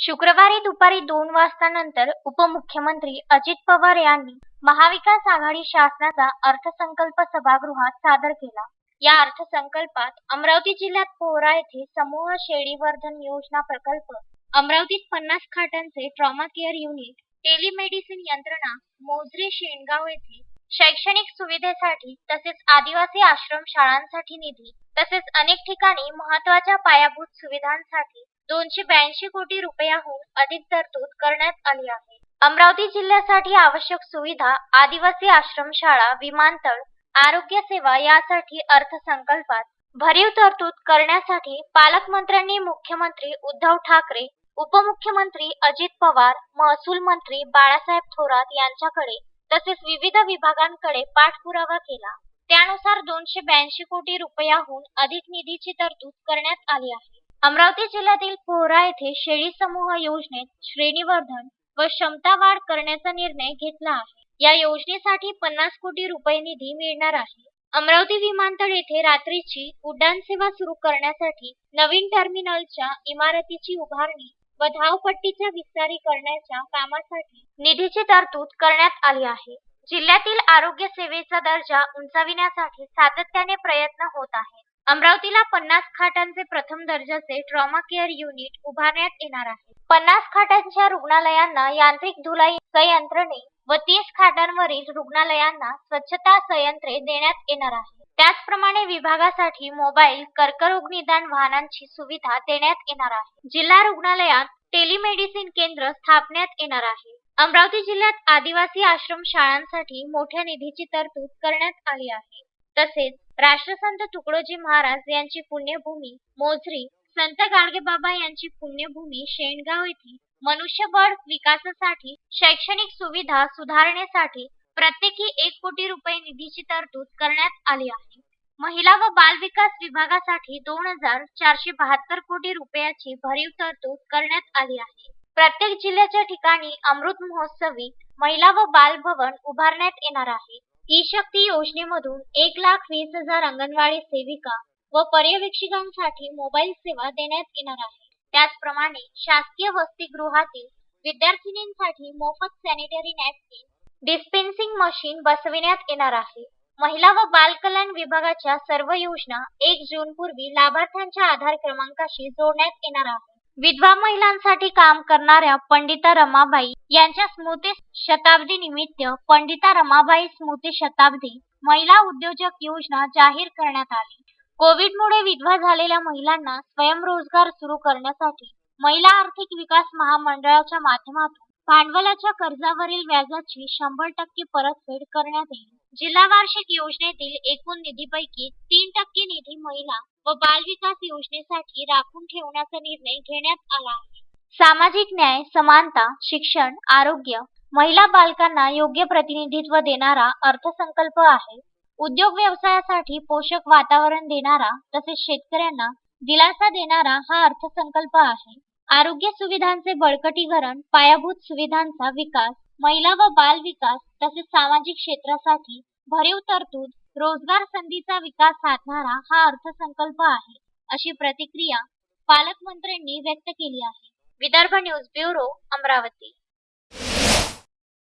शुक्रवारी दुपारी दोन वाजतानंतर उपमुख्यमंत्री अजित पवार यांनी महाविकास आघाडी शासनाचा अर्थसंकल्प सभागृहात सादर केला. या अर्थसंकल्पात अमरावती जिल्ह्यात पोहरा येथे समूह शेळीवर्धन योजना प्रकल्प अमरावतीत पन्नास खाटांचे ट्रॉमा केअर युनिट टेलिमेडिसिन यंत्रणा मोजरी शेणगाव येथे शैक्षणिक सुविधेसाठी तसेच आदिवासी आश्रम शाळांसाठी निधी तसेच अनेक ठिकाणी महत्त्वाच्या पायाभूत सुविधांसाठी दोनशे ब्याऐंशी कोटी रुपयाहून अधिक तरतूद करण्यात आली आहे. अमरावती जिल्ह्यासाठी आवश्यक सुविधा आदिवासी आश्रमशाळा विमानतळ आरोग्य सेवा यासाठी अर्थसंकल्पात भरीव तरतूद करण्यासाठी पालकमंत्र्यांनी मुख्यमंत्री उद्धव ठाकरे उपमुख्यमंत्री अजित पवार महसूल मंत्री बाळासाहेब थोरात यांच्याकडे तसेच विविध विभागांकडे पाठपुरावा केला. त्यानुसार दोनशे ब्याऐंशी कोटी रुपयाहून अधिक निधीची तरतूद करण्यात आली आहे. अमरावती जिल्ह्यातील पोहरा येथे शेळी समूह योजनेत श्रेणीवर्धन व क्षमता वाढ करण्याचा निर्णय घेतला आहे. या योजनेसाठी पन्नास कोटी रुपये निधी मिळणार आहे. अमरावती विमानतळ येथे रात्रीची उड्डाण सेवा सुरू करण्यासाठी नवीन टर्मिनलच्या इमारतीची उभारणी व धावपट्टीच्या विस्तारीकरणाच्या कामासाठी निधीची तरतूद करण्यात आली आहे. जिल्ह्यातील आरोग्य सेवेचा दर्जा उंचाविण्यासाठी सातत्याने प्रयत्न होत आहेत. अमरावतीला पन्नास खाटांचे प्रथम दर्जाचे ट्रॉमा केअर युनिट उभारण्यात येणार आहे. पन्नास खाटांच्या रुग्णालयांना यांत्रिक धुलाई संयंत्रणे व तीस खाटांवरील रुग्णालयांना स्वच्छता संयंत्रे देण्यात येणार आहे. त्याचप्रमाणे विभागासाठी मोबाईल कर्करोग निदान वाहनांची सुविधा देण्यात येणार आहे. जिल्हा रुग्णालयात टेलिमेडिसिन केंद्र स्थापण्यात येणार आहे. अमरावती जिल्ह्यात आदिवासी आश्रम शाळांसाठी मोठ्या निधीची तरतूद करण्यात आली आहे. तसेच राष्ट्रसंत तुकडोजी महाराज यांची पुण्यभूमी मोझरी संत गाडगेबाबा यांची पुण्यभूमी शेणगाव येथे मनुष्यबळ विकासासाठी शैक्षणिक सुविधा सुधारण्यासाठी प्रत्येकी एक कोटी रुपये निधीची तरतूद करण्यात आली आहे. महिला व बाल विकास विभागासाठी दोन हजार चारशे बहात्तर कोटी रुपयाची भरीव तरतूद करण्यात आली आहे. प्रत्येक जिल्ह्याच्या ठिकाणी अमृत महोत्सवी महिला व बाल भवन उभारण्यात येणार आहे. ई शक्ती योजनेमधून एक लाख वीस हजार अंगणवाडी सेविका व पर्यवेक्षिकांसाठी मोबाईल सेवा देण्यात येणार आहे. त्याचप्रमाणे शासकीय वसतिगृहातील विद्यार्थिनींसाठी मोफत सॅनिटरी नॅपकिन डिस्पेन्सिंग मशीन बसविण्यात येणार आहे. महिला व बाल कल्याण विभागाच्या सर्व योजना एक जून पूर्वी लाभार्थ्यांच्या आधार क्रमांकाशी जोडण्यात येणार आहे. विधवा महिलांसाठी काम करणाऱ्या पंडिता रमाबाई यांच्या स्मृती शताब्दी निमित्त पंडिता रमाबाई स्मृती शताब्दी महिला उद्योजक योजना जाहीर करण्यात आली. कोविडमुळे विधवा झालेल्या महिलांना स्वयंरोजगार सुरू करण्यासाठी महिला आर्थिक विकास महामंडळाच्या माध्यमातून भांडवलाच्या कर्जावरील व्याजाची शंभर टक्के परतफेड करण्यात येईल. जिल्हा वार्षिक योजनेतील एकूण निधीपैकी तीन टक्के निधी महिला व बाल विकास योजनेसाठी राखून ठेवण्याचा निर्णय घेण्यात आला आहे. सामाजिक न्याय समानता शिक्षण आरोग्य महिला बालकांना योग्य प्रतिनिधित्व देणारा अर्थसंकल्प आहे. उद्योग व्यवसायासाठी पोषक वातावरण देणारा तसेच शेतकऱ्यांना दिलासा देणारा हा अर्थसंकल्प आहे. आरोग्य सुविधांचे बळकटीकरण पायाभूत सुविधांचा विकास महिला व बाल विकास तसेच सामाजिक क्षेत्रासाठी भरीव तरतूद रोजगार संधीचा विकास साधणारा हा अर्थसंकल्प आहे अशी प्रतिक्रिया पालकमंत्र्यांनी व्यक्त केली आहे. Vidarbha news bureau Amravati.